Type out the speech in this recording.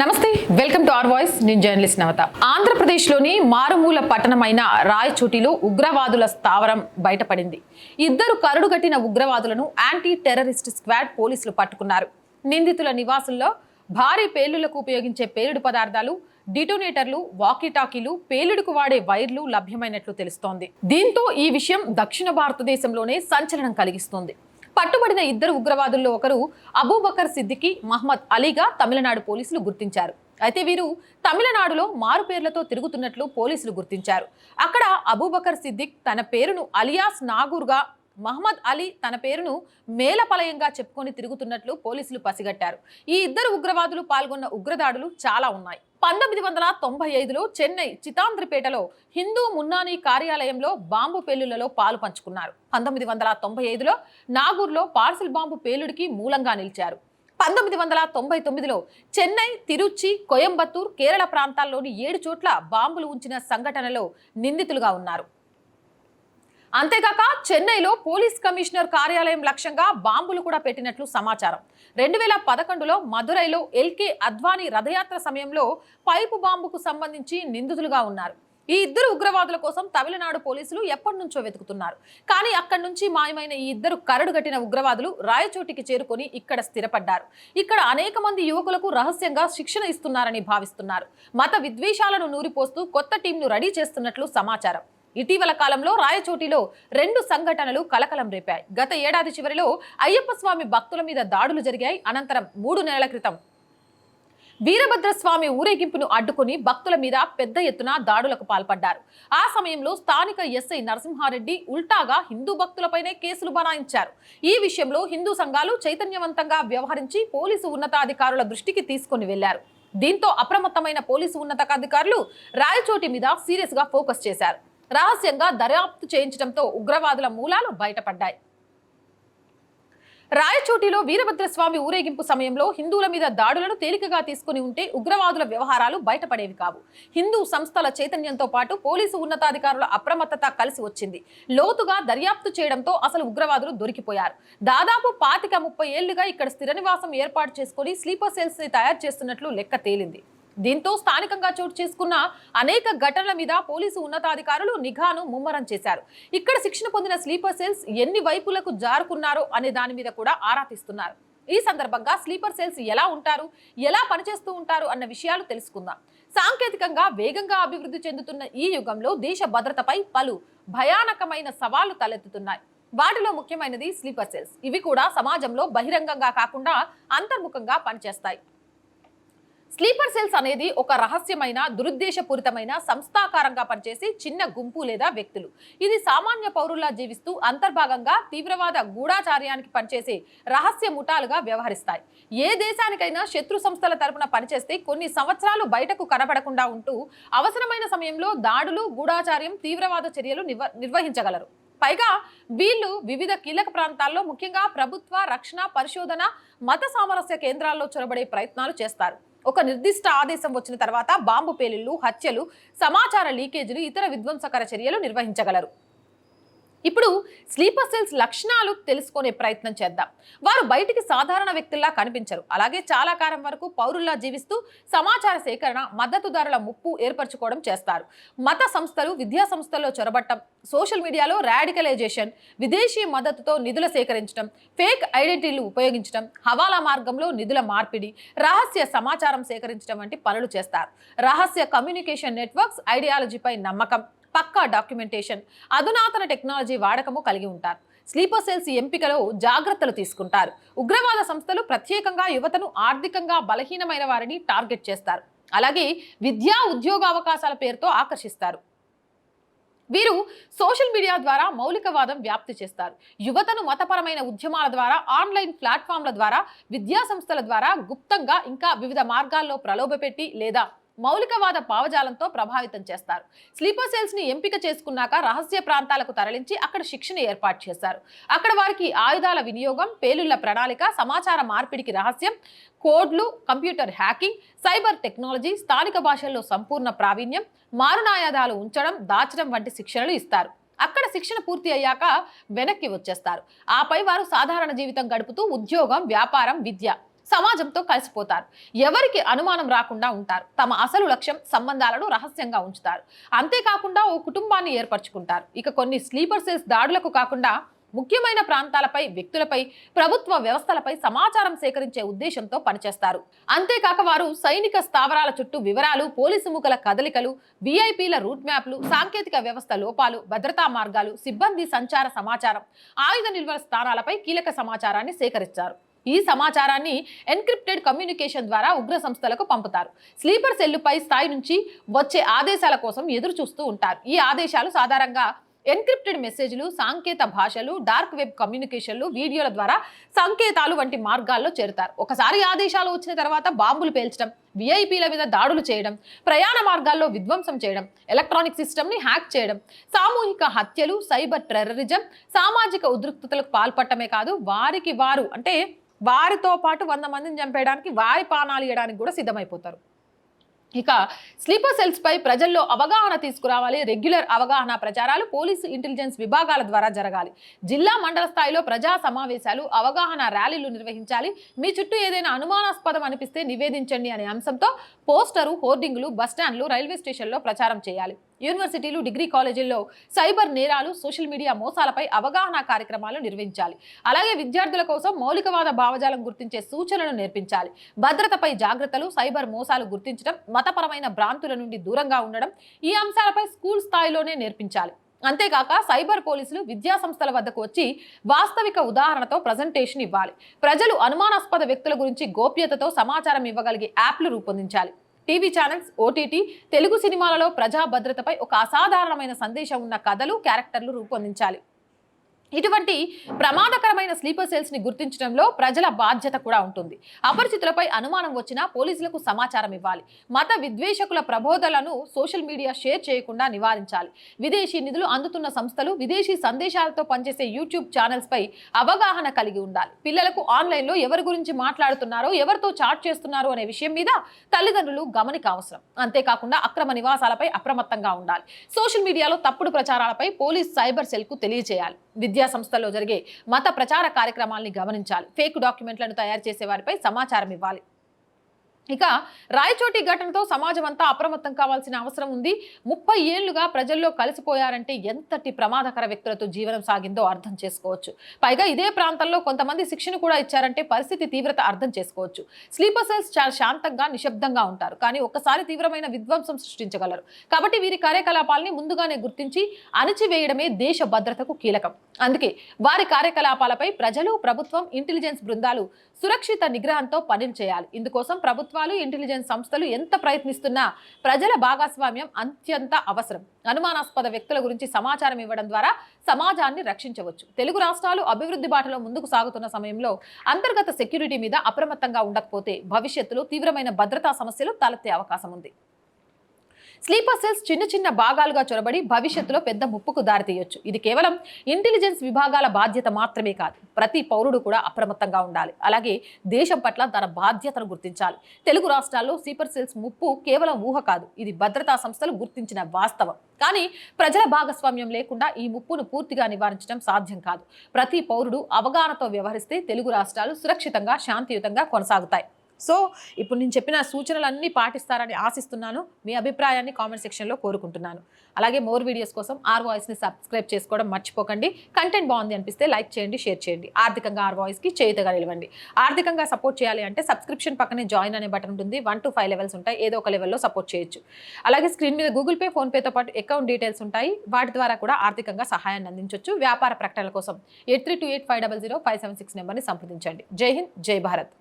నమస్తే welcome to R voice. నేను journalist Navata. ఆంధ్రప్రదేశ్లోని మారుమూల పట్టణమైన రాయచోటిలో ఉగ్రవాదుల స్థావరం బయటపడింది. ఇద్దరు కరుడుగట్టిన ఉగ్రవాదులను యాంటీ టెర్రరిస్ట్ స్క్వాడ్ పోలీసులు పట్టుకున్నారు. నిందితుల నివాసుల్లో భారీ పేలుళ్ళకు ఉపయోగించే పేలుడు పదార్థాలు డిటోనేటర్లు వాకీటాకీలు పేలుడుకు వాడే వైర్లు లభ్యమైనట్లు తెలుస్తోంది. దీంతో ఈ విషయం దక్షిణ భారతదేశంలోనే సంచలనం కలిగిస్తోంది. పట్టుబడిన ఇద్దరు ఉగ్రవాదుల్లో ఒకరు అబూబకర్ సిద్దికి మహ్మద్ అలీగా తమిళనాడు పోలీసులు గుర్తించారు. అయితే వీరు తమిళనాడులో మారు పేర్లతో తిరుగుతున్నట్లు పోలీసులు గుర్తించారు. అక్కడ అబూబకర్ సిద్దిక్ తన పేరును అలియాస్ నాగూర్గా మహమ్మద్ అలీ తన పేరును మేలపలయంగా చెప్పుకొని తిరుగుతున్నట్లు పోలీసులు పసిగట్టారు. ఈ ఇద్దరు ఉగ్రవాదులు పాల్గొన్న ఉగ్రదాడులు చాలా ఉన్నాయి. పంతొమ్మిది వందల తొంభై ఐదులో చెన్నై చితాంద్రిపేటలో హిందూ మున్నానీ కార్యాలయంలో బాంబు పేలుళ్ళలో పాలు పంచుకున్నారు. పంతొమ్మిది వందల తొంభై ఐదులో నాగూర్లో పార్సిల్ బాంబు పేలుడికి మూలంగా నిలిచారు. పంతొమ్మిది వందల తొంభై తొమ్మిదిలో చెన్నై తిరుచి కోయంబత్తూర్ కేరళ ప్రాంతాల్లోని ఏడు చోట్ల బాంబులు ఉంచిన సంఘటనలో నిందితులుగా ఉన్నారు. అంతేకాక చెన్నైలో పోలీస్ కమిషనర్ కార్యాలయం లక్ష్యంగా బాంబులు కూడా పెట్టినట్లు సమాచారం. రెండు వేల పదకొండులో మదురైలో ఎల్కే అద్వానీ రథయాత్ర సమయంలో పైపు బాంబుకు సంబంధించి నిందితులుగా ఉన్నారు. ఈ ఇద్దరు ఉగ్రవాదుల కోసం తమిళనాడు పోలీసులు ఎప్పటి నుంచో వెతుకుతున్నారు. కానీ అక్కడి నుంచి మాయమైన ఈ ఇద్దరు కరడుగట్టిన ఉగ్రవాదులు రాయచోటికి చేరుకొని ఇక్కడ స్థిరపడ్డారు. ఇక్కడ అనేక మంది యువకులకు రహస్యంగా శిక్షణ ఇస్తున్నారని భావిస్తున్నారు. మత విద్వేషాలను నూరిపోస్తూ కొత్త టీంను రెడీ చేస్తున్నట్లు సమాచారం. ఇటీవల కాలంలో రాయచోటిలో రెండు సంఘటనలు కలకలం రేపాయి. గత ఏడాది చివరిలో అయ్యప్ప స్వామి భక్తుల మీద దాడులు జరిగాయి. అనంతరం మూడు నెలల క్రితం వీరభద్రస్వామి ఊరేగింపును అడ్డుకుని భక్తుల మీద పెద్ద ఎత్తున దాడులకు పాల్పడ్డారు. ఆ సమయంలో స్థానిక ఎస్ఐ నరసింహారెడ్డి ఉల్టాగా హిందూ భక్తులపైనే కేసులు బనాయించారు. ఈ విషయంలో హిందూ సంఘాలు చైతన్యవంతంగా వ్యవహరించి పోలీసు ఉన్నతాధికారుల దృష్టికి తీసుకొని వెళ్ళారు దీంతో అప్రమత్తమైన పోలీసు ఉన్నతాధికారులు రాయచోటి మీద సీరియస్గా ఫోకస్ చేశారు. రహస్యంగా దర్యాప్తు చేయించడంతో ఉగ్రవాదుల మూలాలు బయటపడ్డాయి. రాయచోటిలో వీరభద్రస్వామి ఊరేగింపు సమయంలో హిందువుల మీద దాడులను తేలికగా తీసుకుని ఉంటే ఉగ్రవాదుల వ్యవహారాలు బయటపడేవి కావు. హిందూ సంస్థల చైతన్యంతో పాటు పోలీసు ఉన్నతాధికారుల అప్రమత్తత కలిసి వచ్చింది. లోతుగా దర్యాప్తు చేయడంతో అసలు ఉగ్రవాదులు దొరికిపోయారు. దాదాపు పాతిక ముప్పై ఏళ్ళుగా ఇక్కడ స్థిర నివాసం ఏర్పాటు చేసుకుని స్లీపర్ సెల్స్ని తయారు చేస్తున్నట్లు లెక్క తేలింది. దీంతో స్థానికంగా చోటు చేసుకున్న అనేక ఘటనల మీద పోలీసు ఉన్నతాధికారులు నిఘాను ముమ్మరం చేశారు. ఇక్కడ శిక్షణ పొందిన స్లీపర్ సెల్స్ ఎన్ని వైపులకు జారుకున్నారో అనే దాని మీద కూడా ఆరా తీస్తున్నారు. ఈ సందర్భంగా స్లీపర్ సెల్స్ ఎలా ఉంటారు ఎలా పనిచేస్తూ ఉంటారు అన్న విషయాలు తెలుసుకుందాం. సాంకేతికంగా వేగంగా అభివృద్ధి చెందుతున్న ఈ యుగంలో దేశ భద్రతపై పలు భయానకమైన సవాళ్ళు తలెత్తుతున్నాయి. వాటిలో ముఖ్యమైనది స్లీపర్ సెల్స్. ఇవి కూడా సమాజంలో బహిరంగంగా కాకుండా అంతర్ముఖంగా పనిచేస్తాయి. స్లీపర్ సెల్స్ అనేది ఒక రహస్యమైన దురుద్దేశపూరితమైన సంస్థాకారంగా పనిచేసే చిన్న గుంపు లేదా వ్యక్తులు. ఇది సామాన్య పౌరుల్లా జీవిస్తూ అంతర్భాగంగా తీవ్రవాద గూఢాచార్యానికి పనిచేసే రహస్య ముఠాలుగా వ్యవహరిస్తాయి. ఏ దేశానికైనా శత్రు సంస్థల తరపున పనిచేస్తే కొన్ని సంవత్సరాలు బయటకు కనబడకుండా ఉంటూ అవసరమైన సమయంలో దాడులు గూఢాచార్యం తీవ్రవాద చర్యలు నిర్వహించగలరు. పైగా వీళ్ళు వివిధ కీలక ప్రాంతాల్లో ముఖ్యంగా ప్రభుత్వ రక్షణ పరిశోధన మత సామరస్య కేంద్రాల్లో చొరబడే ప్రయత్నాలు చేస్తారు. ఒక నిర్దిష్ట ఆదేశం వచ్చిన తర్వాత బాంబు పేలుళ్ళు హత్యలు సమాచార లీకేజీలు ఇతర విధ్వంసకర చర్యలు నిర్వహించగలరు. ఇప్పుడు స్లీపర్ సెల్స్ లక్షణాలు తెలుసుకునే ప్రయత్నం చేద్దాం. వారు బయటికి సాధారణ వ్యక్తుల్లా కనిపించరు. అలాగే చాలా కాలం వరకు పౌరుల్లా జీవిస్తూ సమాచార సేకరణ మద్దతుదారుల ముప్పు ఏర్పరచుకోవడం చేస్తారు. మత సంస్థలు విద్యా సంస్థల్లో చొరబట్టం సోషల్ మీడియాలో రాడికలైజేషన్ విదేశీ మద్దతుతో నిధుల సేకరించడం ఫేక్ ఐడెంటిటీలు ఉపయోగించడం హవాలా మార్గంలో నిధుల మార్పిడి రహస్య సమాచారం సేకరించడం వంటి పనులు చేస్తారు. రహస్య కమ్యూనికేషన్ నెట్వర్క్స్ ఐడియాలజీపై నమ్మకం. పక్కా డాక్యుమెంటేషన్. అధునాతన టెక్నాలజీ వాడకము కలిగి ఉంటారు. స్లీపర్ సెల్స్ ఎంపికలో జాగ్రత్తలు తీసుకుంటారు. ఉగ్రవాద సంస్థలు ప్రత్యేకంగా యువతను ఆర్థికంగా బలహీనమైన వారిని టార్గెట్ చేస్తారు. అలాగే విద్యా ఉద్యోగ అవకాశాల పేరుతో ఆకర్షిస్తారు. వీరు సోషల్ మీడియా ద్వారా మౌలికవాదం వ్యాప్తి చేస్తారు. యువతను మతపరమైన ఉద్యమాల ద్వారా ఆన్లైన్ ప్లాట్ఫామ్ల ద్వారా విద్యా సంస్థల ద్వారా గుప్తంగా ఇంకా వివిధ మార్గాల్లో ప్రలోభపెట్టి లేదా మౌలికవాద భావజాలంతో ప్రభావితం చేస్తారు. స్లీపర్ సెల్స్ని ఎంపిక చేసుకున్నాక రహస్య ప్రాంతాలకు తరలించి అక్కడ శిక్షణ ఏర్పాటు చేశారు. అక్కడ వారికి ఆయుధాల వినియోగం పేలుళ్ళ ప్రణాళిక సమాచార మార్పిడికి రహస్యం కోడ్లు కంప్యూటర్ హ్యాకింగ్ సైబర్ టెక్నాలజీ స్థానిక భాషల్లో సంపూర్ణ ప్రావీణ్యం మారునాయాదాలు ఉంచడం దాచడం వంటి శిక్షణలు ఇస్తారు. అక్కడ శిక్షణ పూర్తి అయ్యాక వెనక్కి వచ్చేస్తారు. ఆపై వారు సాధారణ జీవితం గడుపుతూ ఉద్యోగం వ్యాపారం విద్య సమాజంతో కలిసిపోతారు. ఎవరికి అనుమానం రాకుండా ఉంటారు. తమ అసలు లక్ష్యం సంబంధాలను రహస్యంగా ఉంచుతారు. అంతేకాకుండా ఓ కుటుంబాన్ని ఏర్పరచుకుంటారు. ఇక కొన్ని స్లీపర్ సెల్స్ దాడులకు కాకుండా ముఖ్యమైన ప్రాంతాలపై వ్యక్తులపై ప్రభుత్వ వ్యవస్థలపై సమాచారం సేకరించే ఉద్దేశంతో పనిచేస్తారు. అంతేకాక వారు సైనిక స్థావరాల చుట్టూ వివరాలు పోలీసు ముఖల కదలికలు వీఐపీల రూట్ మ్యాప్లు సాంకేతిక వ్యవస్థ లోపాలు భద్రతా మార్గాలు సిబ్బంది సంచార సమాచారం ఆయుధ నిల్వల స్థానాలపై కీలక సమాచారాన్ని సేకరిస్తారు ఈ సమాచారాన్ని ఎన్క్రిప్టెడ్ కమ్యూనికేషన్ ద్వారా ఉగ్ర సంస్థలకు పంపుతారు. స్లీపర్ సెల్లుపై స్థాయి నుంచి వచ్చే ఆదేశాల కోసం ఎదురు చూస్తూ ఉంటారు. ఈ ఆదేశాలు సాధారణంగా ఎన్క్రిప్టెడ్ మెసేజ్లు సాంకేత భాషలు డార్క్ వెబ్ కమ్యూనికేషన్లు వీడియోల ద్వారా సంకేతాలు వంటి మార్గాల్లో చేరుతారు. ఒకసారి ఆదేశాలు వచ్చిన తర్వాత బాంబులు పేల్చడం విఐపీల మీద దాడులు చేయడం ప్రయాణ మార్గాల్లో విధ్వంసం చేయడం ఎలక్ట్రానిక్ సిస్టమ్ని హ్యాక్ చేయడం సామూహిక హత్యలు సైబర్ టెర్రరిజం సామాజిక ఉద్రిక్తతలకు పాల్పడటమే కాదు వారికి వారు అంటే వారితో పాటు వంద మందిని చంపేయడానికి వారి పానాలు ఇవ్వడానికి కూడా సిద్ధమైపోతారు. ఇక స్లీపర్ సెల్స్పై ప్రజల్లో అవగాహన తీసుకురావాలి. రెగ్యులర్ అవగాహన ప్రచారాలు పోలీసు ఇంటెలిజెన్స్ విభాగాల ద్వారా జరగాలి. జిల్లా మండల స్థాయిలో ప్రజా సమావేశాలు అవగాహన ర్యాలీలు నిర్వహించాలి. మీ చుట్టూ ఏదైనా అనుమానాస్పదం అనిపిస్తే నివేదించండి అనే అంశంతో పోస్టరు హోర్డింగ్లు బస్టాండ్లు రైల్వే స్టేషన్లో ప్రచారం చేయాలి. యూనివర్సిటీలు డిగ్రీ కాలేజీల్లో సైబర్ నేరాలు సోషల్ మీడియా మోసాలపై అవగాహన కార్యక్రమాలు నిర్వహించాలి. అలాగే విద్యార్థుల కోసం మౌలికవాద భావజాలం గుర్తించే సూచనలు నేర్పించాలి. భద్రతపై జాగ్రత్తలు సైబర్ మోసాలు గుర్తించడం మతపరమైన భ్రాంతుల నుండి దూరంగా ఉండడం ఈ అంశాలపై స్కూల్ స్థాయిలోనే నేర్పించాలి. అంతేకాక సైబర్ పోలీసులు విద్యా సంస్థల వద్దకు వచ్చి వాస్తవిక ఉదాహరణతో ప్రజెంటేషన్ ఇవ్వాలి. ప్రజలు అనుమానాస్పద వ్యక్తుల గురించి గోప్యతతో సమాచారం ఇవ్వగలిగే యాప్లు రూపొందించాలి. టీవీ ఛానల్స్ ఓటీటీ తెలుగు సినిమాలలో ప్రజా భద్రతపై ఒక అసాధారణమైన సందేశం ఉన్న కథలు క్యారెక్టర్లు రూపొందించాలి. ఇటువంటి ప్రమాదకరమైన స్లీపర్ సెల్స్ని గుర్తించడంలో ప్రజల బాధ్యత కూడా ఉంటుంది. అపరిచితులపై అనుమానం వచ్చినా పోలీసులకు సమాచారం ఇవ్వాలి. మత విద్వేషకుల ప్రబోధలను సోషల్ మీడియా షేర్ చేయకుండా నివారించాలి. విదేశీ నిధులు అందుతున్న సంస్థలు విదేశీ సందేశాలతో పనిచేసే యూట్యూబ్ ఛానల్స్ పై అవగాహన కలిగి ఉండాలి. పిల్లలకు ఆన్లైన్లో ఎవరి గురించి మాట్లాడుతున్నారో ఎవరితో చాట్ చేస్తున్నారో అనే విషయం మీద తల్లిదండ్రులు గమనిక అవసరం అంతేకాకుండా అక్రమ నివాసాలపై అప్రమత్తంగా ఉండాలి. సోషల్ మీడియాలో తప్పుడు ప్రచారాలపై పోలీస్ సైబర్ సెల్కు తెలియజేయాలి. విద్యా సంస్థల్లో జరిగే మత ప్రచార కార్యక్రమాల్ని గమనించాలి. ఫేక్ డాక్యుమెంట్లను తయారు చేసే వారిపై సమాచారం ఇవ్వాలి. ఇక రాయచోటి ఘటనతో సమాజం అంతా అప్రమత్తం కావాల్సిన అవసరం ఉంది. ముప్పై ఏళ్ళుగా ప్రజల్లో కలిసిపోయారంటే ఎంతటి ప్రమాదకర వ్యక్తులతో జీవనం సాగిందో అర్థం చేసుకోవచ్చు. పైగా ఇదే ప్రాంతంలో కొంతమంది శిక్షణ కూడా ఇచ్చారంటే పరిస్థితి తీవ్రత అర్థం చేసుకోవచ్చు. స్లీపర్ సెల్స్ చాలా శాంతంగా నిశ్శబ్దంగా ఉంటారు. కానీ ఒక్కసారి తీవ్రమైన విధ్వంసం సృష్టించగలరు. కాబట్టి వీరి కార్యకలాపాలని ముందుగానే గుర్తించి అణిచివేయడమే దేశ భద్రతకు కీలకం. అందుకే వారి కార్యకలాపాలపై ప్రజలు ప్రభుత్వం ఇంటెలిజెన్స్ బృందాలు సురక్షిత నిగ్రహంతో పనులు చేయాలి. ఇందుకోసం ప్రభుత్వాలు ఇంటెలిజెన్స్ సంస్థలు ఎంత ప్రయత్నిస్తున్నా ప్రజల భాగస్వామ్యం అత్యంత అవసరం. అనుమానాస్పద వ్యక్తుల గురించి సమాచారం ఇవ్వడం ద్వారా సమాజాన్ని రక్షించవచ్చు. తెలుగు రాష్ట్రాలు అభివృద్ధి బాటలో ముందుకు సాగుతున్న సమయంలో అంతర్గత సెక్యూరిటీ మీద అప్రమత్తంగా ఉండకపోతే భవిష్యత్తులో తీవ్రమైన భద్రతా సమస్యలు తలెత్తే అవకాశం ఉంది. స్లీపర్ సెల్స్ చిన్న చిన్న భాగాలుగా చొరబడి భవిష్యత్తులో పెద్ద ముప్పుకు దారితీయొచ్చు. ఇది కేవలం ఇంటెలిజెన్స్ విభాగాల బాధ్యత మాత్రమే కాదు. ప్రతి పౌరుడు కూడా అప్రమత్తంగా ఉండాలి. అలాగే దేశం పట్ల తన బాధ్యతను గుర్తించాలి. తెలుగు రాష్ట్రాల్లో స్లీపర్ సెల్స్ ముప్పు కేవలం ఊహ కాదు. ఇది భద్రతా సంస్థలు గుర్తించిన వాస్తవం. కానీ ప్రజల భాగస్వామ్యం లేకుండా ఈ ముప్పును పూర్తిగా నివారించడం సాధ్యం కాదు. ప్రతి పౌరుడు అవగాహనతో వ్యవహరిస్తే తెలుగు రాష్ట్రాలు సురక్షితంగా శాంతియుతంగా కొనసాగుతాయి. సో ఇప్పుడు నేను చెప్పిన సూచనలన్నీ పాటిస్తారని ఆశిస్తున్నాను. మీ అభిప్రాయాన్ని కామెంట్ సెక్షన్లో కోరుకుంటున్నాను. అలాగే మోర్ వీడియోస్ కోసం ఆర్ వాయిస్ని సబ్స్క్రైబ్ చేసుకోవడం మర్చిపోకండి. కంటెంట్ బాగుంది అనిపిస్తే లైక్ చేయండి షేర్ చేయండి. ఆర్థికంగా ఆర్ వాయిస్కి చేయుతగా నిలవండి. ఆర్థికంగా సపోర్ట్ చేయాలి అంటే సబ్స్క్రిప్షన్ పక్కనే జాయిన్ అనే బటన్ ఉంటుంది. వన్ టు ఫైవ్ లెవెల్స్ ఉంటాయి. ఏదో ఒక లెవెల్లో సపోర్ట్ చేయొచ్చు. అలాగే స్క్రీన్ మీద గూగుల్ పే ఫోన్పేతో పాటు అకౌంట్ డీటెయిల్స్ ఉంటాయి. వాటి ద్వారా కూడా ఆర్థికంగా సహాయాన్ని అందించవచ్చు వ్యాపార ప్రకటనల కోసం eight three two eight five double zero five seven six నెంబర్ని సంప్రదించండి. జై హింద్ జై భారత్.